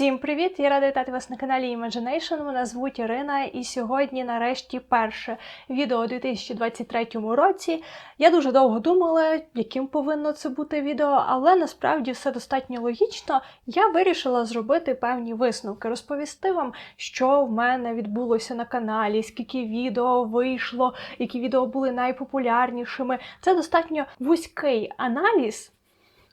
Всім привіт! Я рада вітати вас на каналі Imagination. Мене звуть Ірина, і сьогодні, нарешті, перше відео у 2023 році. Я дуже довго думала, яким повинно це бути відео, але насправді все достатньо логічно. Я вирішила зробити певні висновки, розповісти вам, що в мене відбулося на каналі, скільки відео вийшло, які відео були найпопулярнішими. Це достатньо вузький аналіз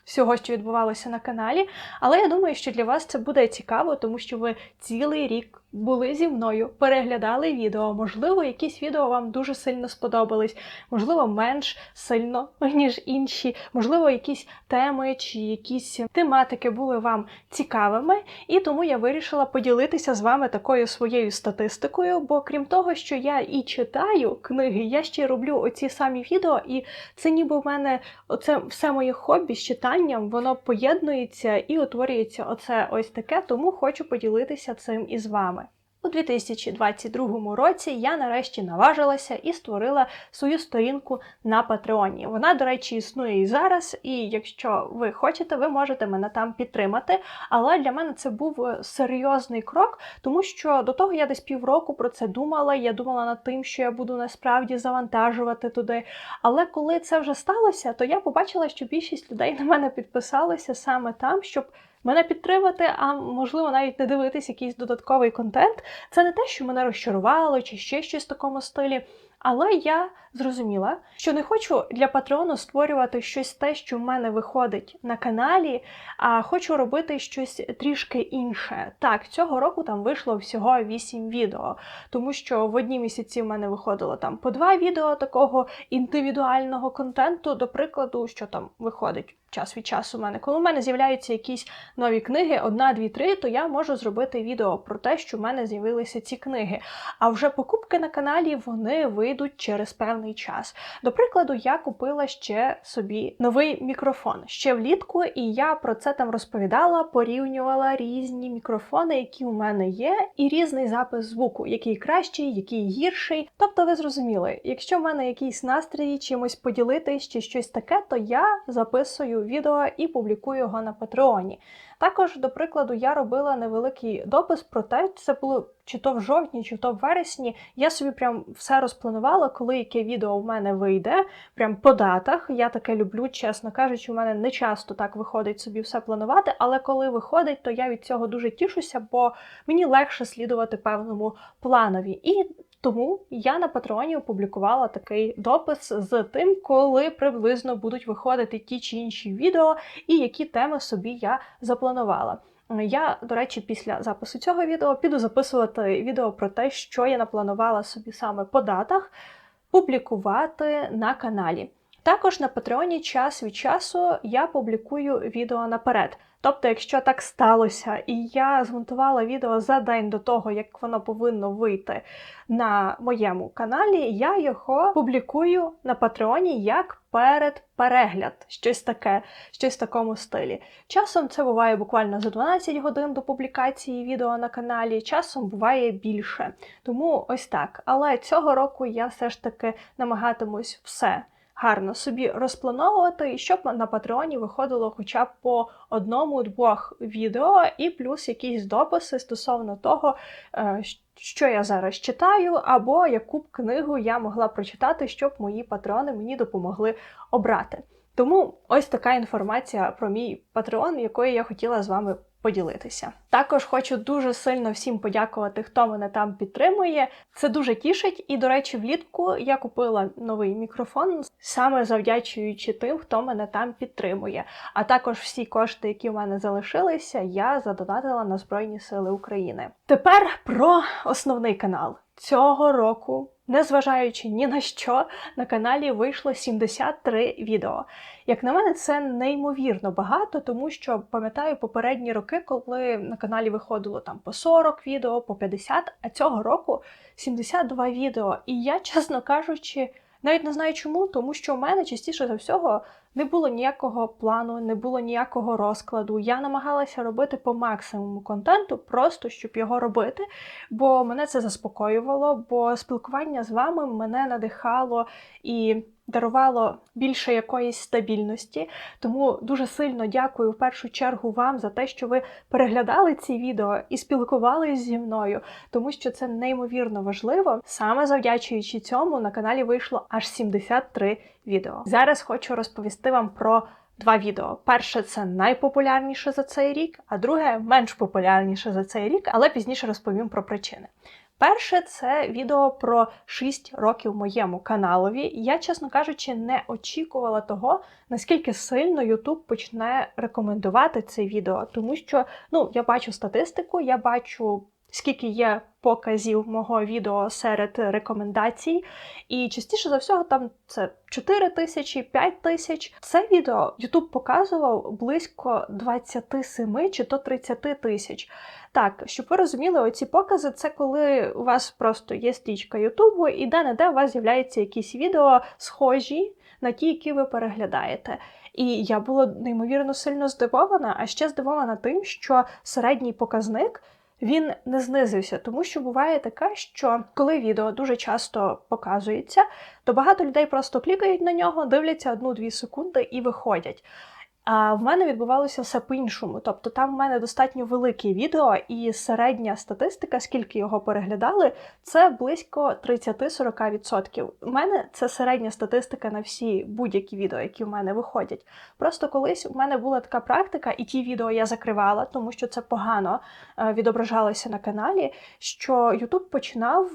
всього, що відбувалося на каналі. Але я думаю, що для вас це буде цікаво, тому що ви цілий рік були зі мною, переглядали відео. Можливо, якісь відео вам дуже сильно сподобались, можливо, менш сильно, ніж інші, можливо, якісь теми чи якісь тематики були вам цікавими. І тому я вирішила поділитися з вами такою своєю статистикою. Бо крім того, що я і читаю книги, я ще роблю оці самі відео, і це ніби в мене оце все моє хобі з читанням, воно поєднується і утворюється оце ось таке, тому хочу поділитися цим із вами. У 2022 році я нарешті наважилася і створила свою сторінку на Патреоні. Вона, до речі, існує і зараз, і якщо ви хочете, ви можете мене там підтримати. Але для мене це був е, серйозний крок, тому що до того я десь півроку про це думала. Я думала над тим, що я буду насправді завантажувати туди. Але коли це вже сталося, то я побачила, що більшість людей на мене підписалися саме там, щоб мене підтримати, а можливо навіть не дивитись якийсь додатковий контент. Це не те, що мене розчарувало чи ще щось в такому стилі. Але я зрозуміла, що не хочу для Патреону створювати щось те, що в мене виходить на каналі, а хочу робити щось трішки інше. Так, цього року там вийшло всього 8 відео, тому що в одні місяці в мене виходило там по два відео такого індивідуального контенту, до прикладу, що там виходить час від часу у мене. Коли в мене з'являються якісь нові книги, одна, дві, три, то я можу зробити відео про те, що в мене з'явилися ці книги. А вже покупки на каналі вони вийдуть через певний час. До прикладу, я купила ще собі новий мікрофон ще влітку, і я про це там розповідала, порівнювала різні мікрофони, які у мене є, і різний запис звуку, який кращий, який гірший. Тобто, ви зрозуміли, якщо в мене якийсь настрій чимось поділитись чи щось таке, то я записую відео і публікую його на Патреоні. Також, до прикладу, я робила невеликий допис про те, це було чи то в жовтні, чи то в вересні. Я собі прям все розпланувала, коли яке відео в мене вийде, прям по датах. Я таке люблю, чесно кажучи, у мене не часто так виходить собі все планувати, але коли виходить, то я від цього дуже тішуся, бо мені легше слідувати певному планові. І тому я на Патреоні опублікувала такий допис з тим, коли приблизно будуть виходити ті чи інші відео, і які теми собі я запланувала. Я, до речі, після запису цього відео піду записувати відео про те, що я напланувала собі саме по датах публікувати на каналі. Також на Патреоні час від часу я публікую відео наперед. Тобто, якщо так сталося, і я змонтувала відео за день до того, як воно повинно вийти на моєму каналі, я його публікую на Патреоні як перед перегляд, щось таке, щось в такому стилі. Часом це буває буквально за 12 годин до публікації відео на каналі, часом буває більше. Тому ось так. Але цього року я все ж таки намагатимусь все гарно собі розплановувати, щоб на Патреоні виходило хоча б по одному-двох відео, і плюс якісь дописи стосовно того, е, що я зараз читаю, або яку б книгу я могла прочитати, щоб мої патреони мені допомогли обрати. Тому ось така інформація про мій патреон, якою я хотіла з вами поділитися. Також хочу дуже сильно всім подякувати, хто мене там підтримує. Це дуже тішить. І, до речі, влітку я купила новий мікрофон, саме завдячуючи тим, хто мене там підтримує. А також всі кошти, які в мене залишилися, я задонатила на Збройні Сили України. Тепер про основний канал цього року. Незважаючи ні на що, на каналі вийшло 73 відео. Як на мене, це неймовірно багато, тому що пам'ятаю попередні роки, коли на каналі виходило там по 40 відео, по 50, а цього року 72 відео. І я, чесно кажучи, навіть не знаю чому, тому що у мене частіше за всього не було ніякого плану, не було ніякого розкладу. Я намагалася робити по максимуму контенту, просто щоб його робити, бо мене це заспокоювало, бо спілкування з вами мене надихало і дарувало більше якоїсь стабільності. Тому дуже сильно дякую в першу чергу вам за те, що ви переглядали ці відео і спілкувалися зі мною, тому що це неймовірно важливо. Саме завдячуючи цьому на каналі вийшло аж 73 відео. Зараз хочу розповісти вам про. Два відео. Перше це найпопулярніше за цей рік, а друге менш популярніше за цей рік, але пізніше розповім про причини. Перше це відео про 6 років моєму каналові. Я, чесно кажучи, не очікувала того, наскільки сильно YouTube почне рекомендувати це відео, тому що ну, я бачу статистику, я бачу. Скільки є показів мого відео серед рекомендацій, і частіше за всього там це 4 тисячі, 5 тисяч. Це відео YouTube показував близько 27 чи то 30 тисяч. Так, щоб ви розуміли, оці покази це коли у вас просто є стрічка Ютубу, і де-не-де у вас з'являються якісь відео схожі на ті, які ви переглядаєте. І я була неймовірно сильно здивована, а ще здивована тим, що середній показник. Він не знизився, тому що буває таке, що коли відео дуже часто показується, то багато людей просто клікають на нього, дивляться одну-дві секунди і виходять. А в мене відбувалося все по-іншому. Тобто там в мене достатньо велике відео, і середня статистика, скільки його переглядали, це близько 30-40%. У мене це середня статистика на всі будь-які відео, які в мене виходять. Просто колись у мене була така практика, і ті відео я закривала, тому що це погано е, відображалося на каналі. Що YouTube починав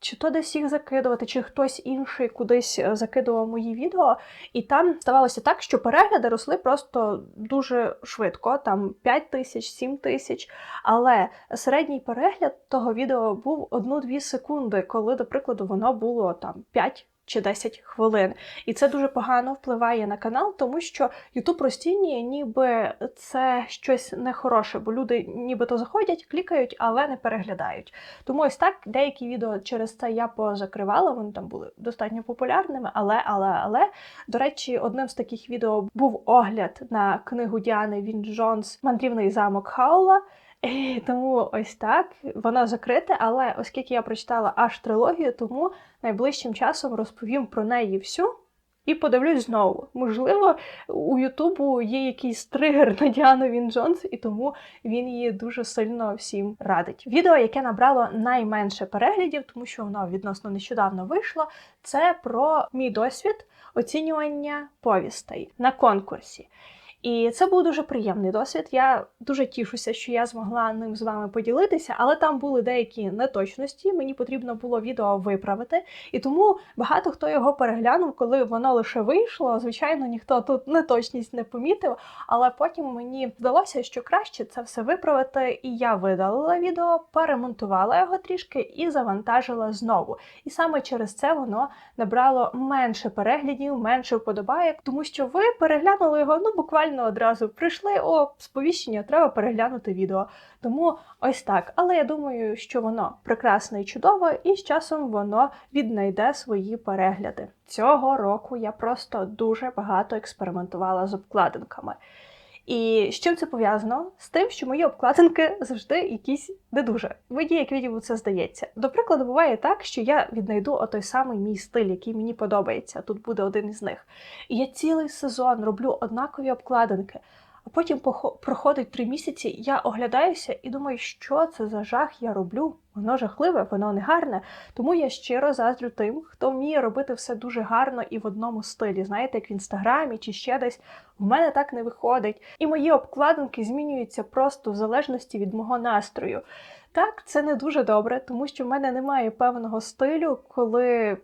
чи то десь їх закидувати, чи хтось інший кудись е, закидував мої відео, і там ставалося так, що перегляди росли просто просто дуже швидко, там 5 тисяч, 7 тисяч. Але середній перегляд того відео був 1-2 секунди, коли, до прикладу, воно було там 5 чи 10 хвилин. І це дуже погано впливає на канал, тому що Ютуб розцінює, ніби це щось нехороше, бо люди нібито заходять, клікають, але не переглядають. Тому ось так деякі відео через це я позакривала, вони там були достатньо популярними, але, але, але, до речі, одним з таких відео був огляд на книгу Діани Він Джонс Мандрівний замок Хаула. Тому ось так воно закрите, але оскільки я прочитала аж трилогію, тому найближчим часом розповім про неї всю. І подивлюсь знову. Можливо, у Ютубу є якийсь тригер на Діану Він Джонс, і тому він її дуже сильно всім радить. Відео, яке набрало найменше переглядів, тому що воно відносно нещодавно вийшло, це про мій досвід оцінювання повістей на конкурсі. І це був дуже приємний досвід. Я дуже тішуся, що я змогла ним з вами поділитися, але там були деякі неточності. Мені потрібно було відео виправити, і тому багато хто його переглянув, коли воно лише вийшло. Звичайно, ніхто тут неточність не помітив. Але потім мені здалося, що краще це все виправити, і я видалила відео, перемонтувала його трішки і завантажила знову. І саме через це воно набрало менше переглядів, менше вподобаєк, тому що ви переглянули його ну буквально буквально одразу прийшли о сповіщення, треба переглянути відео. Тому ось так. Але я думаю, що воно прекрасне і чудове, і з часом воно віднайде свої перегляди. Цього року я просто дуже багато експериментувала з обкладинками. І з чим це пов'язано? З тим, що мої обкладинки завжди якісь не дуже. Мені, як відео це здається. До прикладу, буває так, що я віднайду отой самий мій стиль, який мені подобається. Тут буде один із них. І я цілий сезон роблю однакові обкладинки. Потім проходить три місяці, я оглядаюся і думаю, що це за жах я роблю. Воно жахливе, воно не гарне. Тому я щиро заздрю тим, хто вміє робити все дуже гарно і в одному стилі. Знаєте, як в інстаграмі чи ще десь. В мене так не виходить. І мої обкладинки змінюються просто в залежності від мого настрою. Так, це не дуже добре, тому що в мене немає певного стилю, коли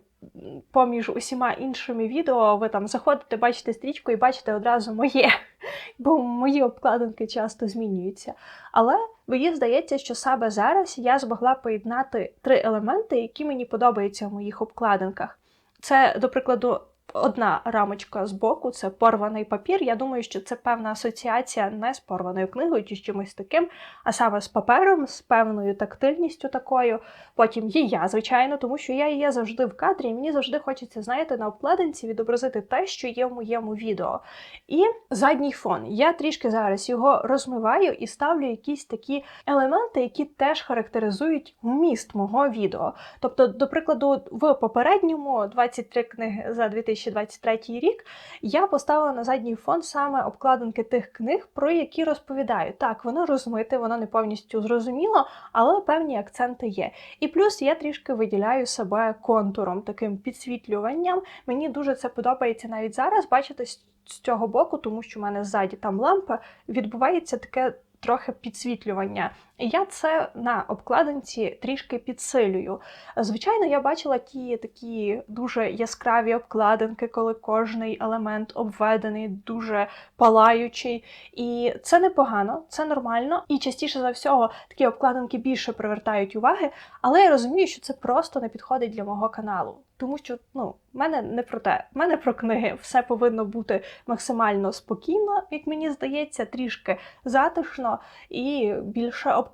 поміж усіма іншими відео ви там заходите, бачите стрічку і бачите одразу моє, бо мої обкладинки часто змінюються. Але мені здається, що саме зараз я змогла поєднати три елементи, які мені подобаються в моїх обкладинках. Це, до прикладу, одна рамочка з боку це порваний папір. Я думаю, що це певна асоціація не з порваною книгою чи з чимось таким, а саме з папером, з певною тактильністю такою. Потім є я, звичайно, тому що я є завжди в кадрі, і мені завжди хочеться, знаєте, на обкладинці відобразити те, що є в моєму відео. І задній фон. Я трішки зараз його розмиваю і ставлю якісь такі елементи, які теж характеризують вміст мого відео. Тобто, до прикладу, в попередньому 23 книги за 2000 2023 рік, я поставила на задній фон саме обкладинки тих книг, про які розповідаю. Так, воно розмите, воно не повністю зрозуміло, але певні акценти є. І плюс я трішки виділяю себе контуром, таким підсвітлюванням. Мені дуже це подобається навіть зараз. Бачите, з з цього боку, тому що в мене ззаді там лампа, відбувається таке трохи підсвітлювання. Я це на обкладинці трішки підсилюю. Звичайно, я бачила ті такі дуже яскраві обкладинки, коли кожний елемент обведений, дуже палаючий. І це непогано, це нормально. І частіше за всього такі обкладинки більше привертають уваги, але я розумію, що це просто не підходить для мого каналу. Тому що ну, в мене не про те, в мене про книги. Все повинно бути максимально спокійно, як мені здається, трішки затишно і більше обкладинок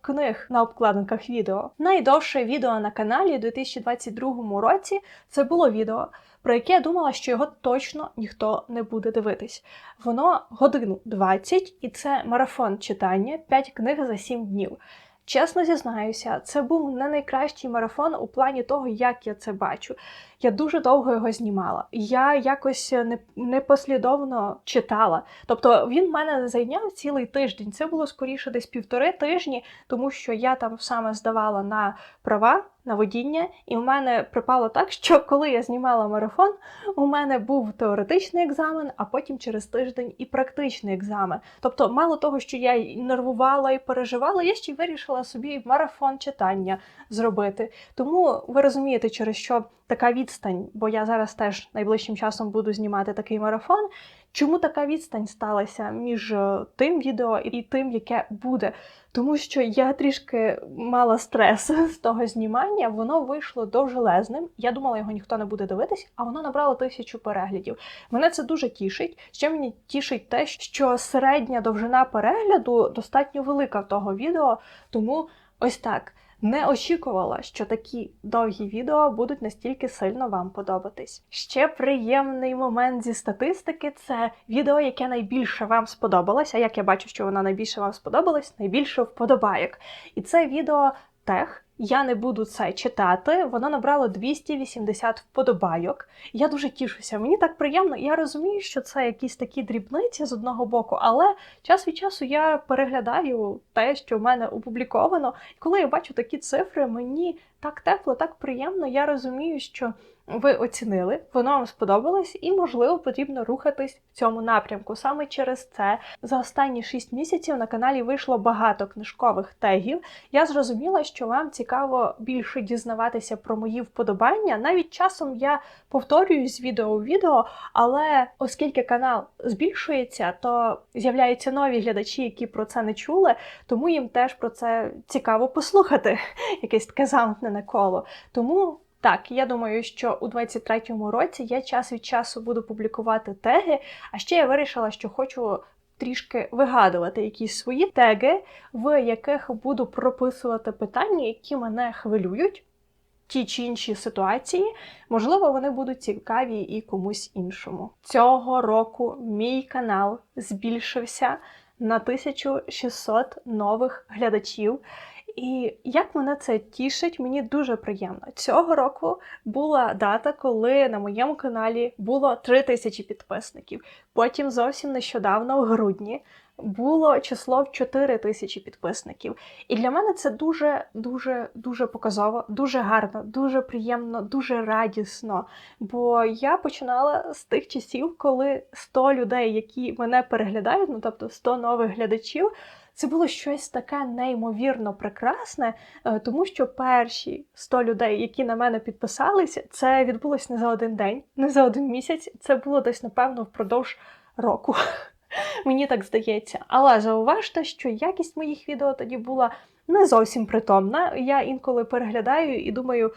книг на обкладинках відео. Найдовше відео на каналі у 2022 році це було відео, про яке я думала, що його точно ніхто не буде дивитись. Воно годину 20, і це марафон читання 5 книг за 7 днів. Чесно зізнаюся, це був не найкращий марафон у плані того, як я це бачу. Я дуже довго його знімала. Я якось не, непослідовно читала. Тобто він в мене зайняв цілий тиждень. Це було скоріше десь півтори тижні, тому що я там саме здавала на права. На водіння, і в мене припало так, що коли я знімала марафон, у мене був теоретичний екзамен, а потім через тиждень і практичний екзамен. Тобто, мало того, що я і нервувала і переживала, я ще й вирішила собі марафон читання зробити. Тому ви розумієте, через що така відстань, бо я зараз теж найближчим часом буду знімати такий марафон. Чому така відстань сталася між е, тим відео і тим, яке буде? Тому що я трішки мала стрес з того знімання, воно вийшло довжелезним. Я думала, його ніхто не буде дивитись, а воно набрало тисячу переглядів. Мене це дуже тішить. Ще мені тішить те, що середня довжина перегляду достатньо велика того відео, тому ось так. Не очікувала, що такі довгі відео будуть настільки сильно вам подобатись. Ще приємний момент зі статистики це відео, яке найбільше вам сподобалось. А як я бачу, що воно найбільше вам сподобалось, найбільше вподобайок. І це відео тех. Я не буду це читати. Воно набрало 280 вподобайок. Я дуже тішуся. Мені так приємно. Я розумію, що це якісь такі дрібниці з одного боку, але час від часу я переглядаю те, що в мене опубліковано. І коли я бачу такі цифри, мені так тепло, так приємно. Я розумію, що ви оцінили, воно вам сподобалось, і, можливо, потрібно рухатись в цьому напрямку. Саме через це за останні 6 місяців на каналі вийшло багато книжкових тегів. Я зрозуміла, що вам цікаво більше дізнаватися про мої вподобання. Навіть часом я повторююсь з відео у відео, але оскільки канал збільшується, то з'являються нові глядачі, які про це не чули, тому їм теж про це цікаво послухати. Якесь таке замкнене коло. Тому. Так, я думаю, що у 23-му році я час від часу буду публікувати теги, а ще я вирішила, що хочу трішки вигадувати якісь свої теги, в яких буду прописувати питання, які мене хвилюють, ті чи інші ситуації. Можливо, вони будуть цікаві і комусь іншому. Цього року мій канал збільшився на 1600 нових глядачів. І як мене це тішить, мені дуже приємно. Цього року була дата, коли на моєму каналі було 3 тисячі підписників. Потім зовсім нещодавно, в грудні, було число в 4 тисячі підписників. І для мене це дуже, дуже, дуже показово, дуже гарно, дуже приємно, дуже радісно. Бо я починала з тих часів, коли 100 людей, які мене переглядають, ну тобто 100 нових глядачів. Це було щось таке неймовірно прекрасне, е, тому що перші 100 людей, які на мене підписалися, це відбулося не за один день, не за один місяць. Це було десь, напевно, впродовж року. Мені так здається. Але зауважте, що якість моїх відео тоді була не зовсім притомна. Я інколи переглядаю і думаю.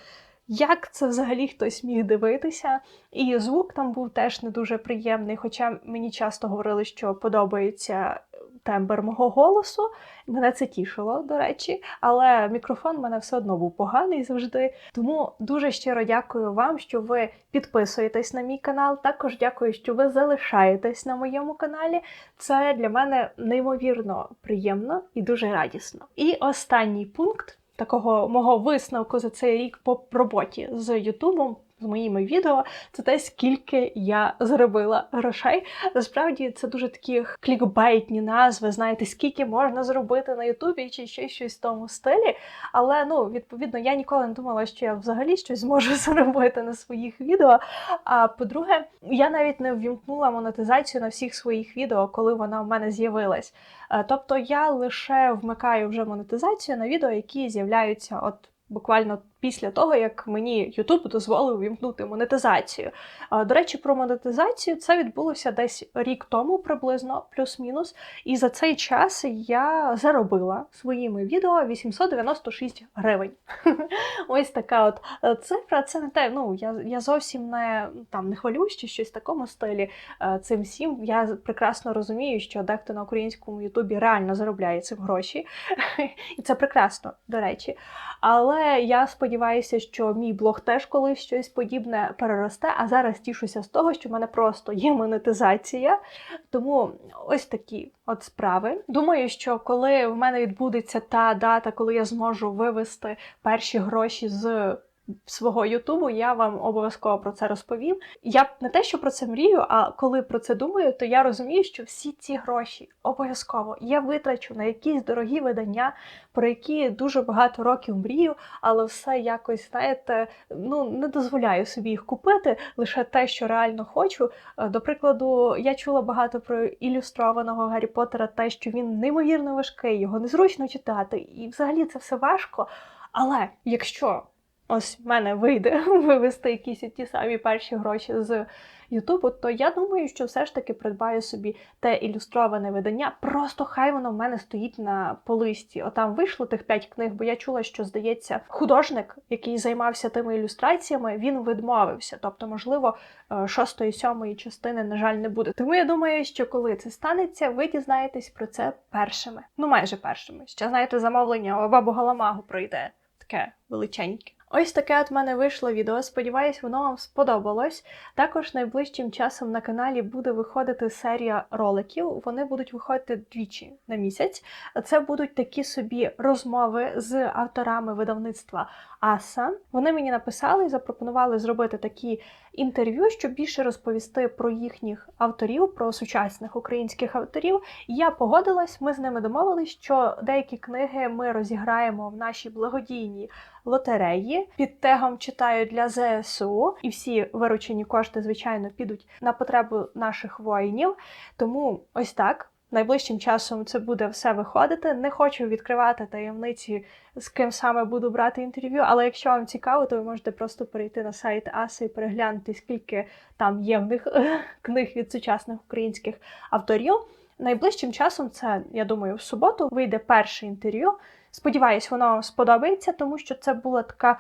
Як це взагалі хтось міг дивитися? І звук там був теж не дуже приємний, хоча мені часто говорили, що подобається тембр мого голосу. Мене це тішило, до речі, але мікрофон в мене все одно був поганий завжди. Тому дуже щиро дякую вам, що ви підписуєтесь на мій канал. Також дякую, що ви залишаєтесь на моєму каналі. Це для мене неймовірно приємно і дуже радісно. І останній пункт. Такого мого висновку за цей рік по роботі з Ютубом з моїми відео, це те, скільки я заробила грошей. Насправді це дуже такі клікбейтні назви. Знаєте, скільки можна зробити на Ютубі чи ще щось в тому стилі. Але ну, відповідно, я ніколи не думала, що я взагалі щось зможу заробити на своїх відео. А по-друге, я навіть не ввімкнула монетизацію на всіх своїх відео, коли вона в мене з'явилась. Е, тобто я лише вмикаю вже монетизацію на відео, які з'являються от буквально після того, як мені YouTube дозволив вімкнути монетизацію. До речі, про монетизацію це відбулося десь рік тому, приблизно, плюс-мінус. І за цей час я заробила своїми відео 896 гривень. Ось така от е, цифра. Це не те. Ну я я зовсім не там не хвалююсь чи щось в такому стилі. Е, цим всім я прекрасно розумію, що дехто на українському Ютубі реально заробляє цим гроші, і це прекрасно, до речі. Але я сподіваюся сподіваюся, що мій блог теж колись щось подібне переросте. А зараз тішуся з того, що в мене просто є монетизація. Тому ось такі от справи. Думаю, що коли в мене відбудеться та дата, коли я зможу вивести перші гроші з свого Ютубу, я вам обов'язково про це розповім. Я не те, що про це мрію, а коли про це думаю, то я розумію, що всі ці гроші обов'язково я витрачу на якісь дорогі видання, про які дуже багато років мрію, але все якось, знаєте, ну не дозволяю собі їх купити, лише те, що реально хочу. Е, до прикладу, я чула багато про ілюстрованого Гаррі Поттера, те, що він неймовірно важкий, його незручно читати, і взагалі це все важко. Але якщо ось в мене вийде вивести якісь ті самі перші гроші з Ютубу, то я думаю, що все ж таки придбаю собі те ілюстроване видання. Просто хай воно в мене стоїть на полисті. Отам вийшло тих п'ять книг, бо я чула, що здається, художник, який займався тими ілюстраціями, він відмовився. Тобто, можливо, е, шостої, сьомої частини, на жаль, не буде. Тому я думаю, що коли це станеться, ви дізнаєтесь про це першими. Ну майже першими. Ще знаєте, замовлення бабу Галамагу пройде таке величеньке. Ось таке от мене вийшло відео. Сподіваюсь, воно вам сподобалось. Також найближчим часом на каналі буде виходити серія роликів. Вони будуть виходити двічі на місяць. Це будуть такі собі розмови з авторами видавництва Аса. Вони мені написали і запропонували зробити такі інтерв'ю, щоб більше розповісти про їхніх авторів, про сучасних українських авторів. Я погодилась, ми з ними домовились, що деякі книги ми розіграємо в нашій благодійній лотереї. Під тегом читаю для ЗСУ, і всі виручені кошти, звичайно, підуть на потребу наших воїнів. Тому ось так. Найближчим часом це буде все виходити. Не хочу відкривати таємниці, з ким саме буду брати інтерв'ю. Але якщо вам цікаво, то ви можете просто перейти на сайт Аси і переглянути, скільки там є в них книг від сучасних українських авторів. Найближчим часом, це я думаю, в суботу вийде перше інтерв'ю. Сподіваюсь, воно вам сподобається, тому що це була така е,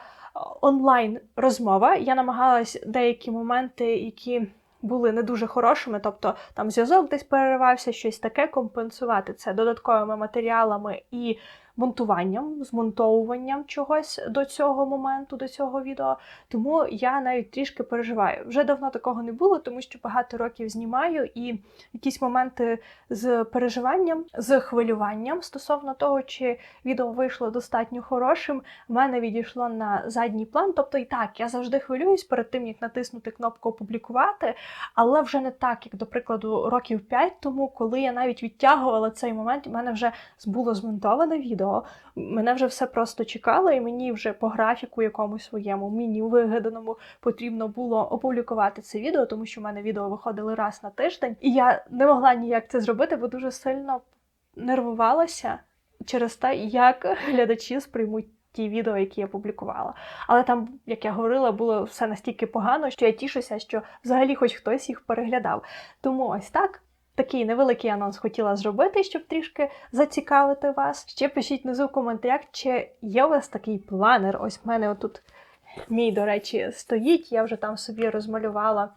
онлайн розмова. Я намагалась деякі моменти, які були не дуже хорошими, тобто там зв'язок десь переривався, щось таке компенсувати це додатковими матеріалами і монтуванням, змонтовуванням чогось до цього моменту, до цього відео. Тому я навіть трішки переживаю. Вже давно такого не було, тому що багато років знімаю і якісь моменти з переживанням, з хвилюванням стосовно того, чи відео вийшло достатньо хорошим, в мене відійшло на задній план. Тобто, і так, я завжди хвилююсь перед тим, як натиснути кнопку опублікувати, але вже не так, як, до прикладу, років 5 тому, коли я навіть відтягувала цей момент, у мене вже було змонтоване відео відео. Мене вже все просто чекало, і мені вже по графіку якомусь своєму мені вигаданому потрібно було опублікувати це відео, тому що в мене відео виходили раз на тиждень, і я не могла ніяк це зробити, бо дуже сильно нервувалася через те, як глядачі сприймуть. Ті відео, які я публікувала. Але там, як я говорила, було все настільки погано, що я тішуся, що взагалі хоч хтось їх переглядав. Тому ось так. Такий невеликий анонс хотіла зробити, щоб трішки зацікавити вас. Ще пишіть внизу в коментарях, чи є у вас такий планер. Ось в мене отут мій, до речі, стоїть. Я вже там собі розмалювала.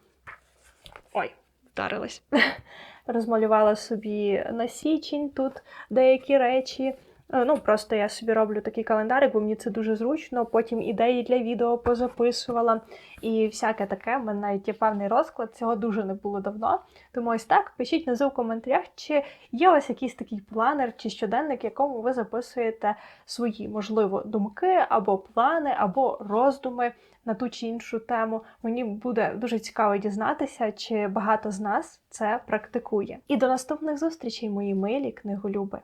Ой, вдарилась. Розмалювала собі на січень тут деякі речі. Е, Ну, просто я собі роблю такий календарик, бо мені це дуже зручно. Потім ідеї для відео позаписувала і всяке таке. У мене навіть є певний розклад. Цього дуже не було давно. Тому ось так. Пишіть внизу в коментарях, чи є у вас якийсь такий планер чи щоденник, якому ви записуєте свої, можливо, думки або плани, або роздуми на ту чи іншу тему. Мені буде дуже цікаво дізнатися, чи багато з нас це практикує. І до наступних зустрічей, мої милі книголюби.